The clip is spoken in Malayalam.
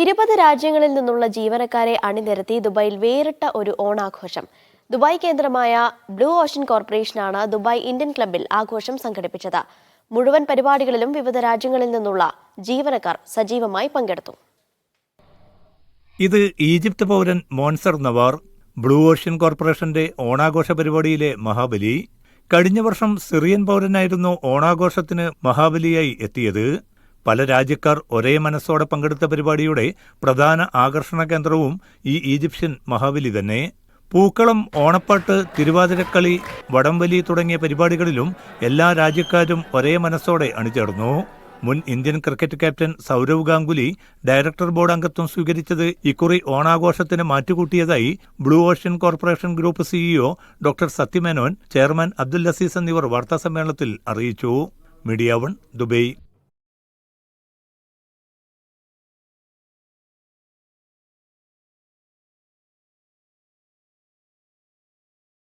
ഇരുപത് രാജ്യങ്ങളിൽ നിന്നുള്ള ജീവനക്കാരെ അണിനിരത്തി ദുബായിൽ വേറിട്ട ഒരു ഓണാഘോഷം. ദുബായ് കേന്ദ്രമായ ബ്ലൂ ഓഷൻ കോർപ്പറേഷനാണ് ദുബായ് ഇന്ത്യൻ ക്ലബിൽ ആഘോഷം സംഘടിപ്പിച്ചത്. മുഴുവൻ പരിപാടികളിലും വിവിധ രാജ്യങ്ങളിൽ നിന്നുള്ള ജീവനക്കാർ സജീവമായി പങ്കെടുത്തു. ഇത് ഈജിപ്ത് പൗരൻ മോൺസർ നവാർ ബ്ലൂ ഓഷ്യൻ കോർപ്പറേഷന്റെ ഓണാഘോഷ പരിപാടിയിലെ മഹാബലി കഴിഞ്ഞ വർഷം സിറിയൻ പൗരനായിരുന്നു ഓണാഘോഷത്തിന് മഹാബലിയായി എത്തിയത്. പല രാജ്യക്കാർ ഒരേ മനസ്സോടെ പങ്കെടുത്ത പരിപാടിയുടെ പ്രധാന ആകർഷണ കേന്ദ്രവും ഈ ഈജിപ്ഷ്യൻ മഹാബലി തന്നെ. പൂക്കളം ഓണപ്പാട്ട് തിരുവാതിരക്കളി വടംവലി തുടങ്ങിയ പരിപാടികളിലും എല്ലാ രാജ്യക്കാരും ഒരേ മനസ്സോടെ അണിചേർന്നു. മുൻ Indian cricket captain Sourav Ganguly director board അംഗത്വം സ്വീകരിച്ചത് ഇക്കുറി ഓണാഘോഷത്തിന് മാറ്റുകൂട്ടിയതായി blue ocean corporation group CEO doctor Sathyamenon chairman Abdul Aziz എന്നിവർ വാർത്താസമ്മേളനത്തിൽ അറിയിച്ചു. Media one Dubai.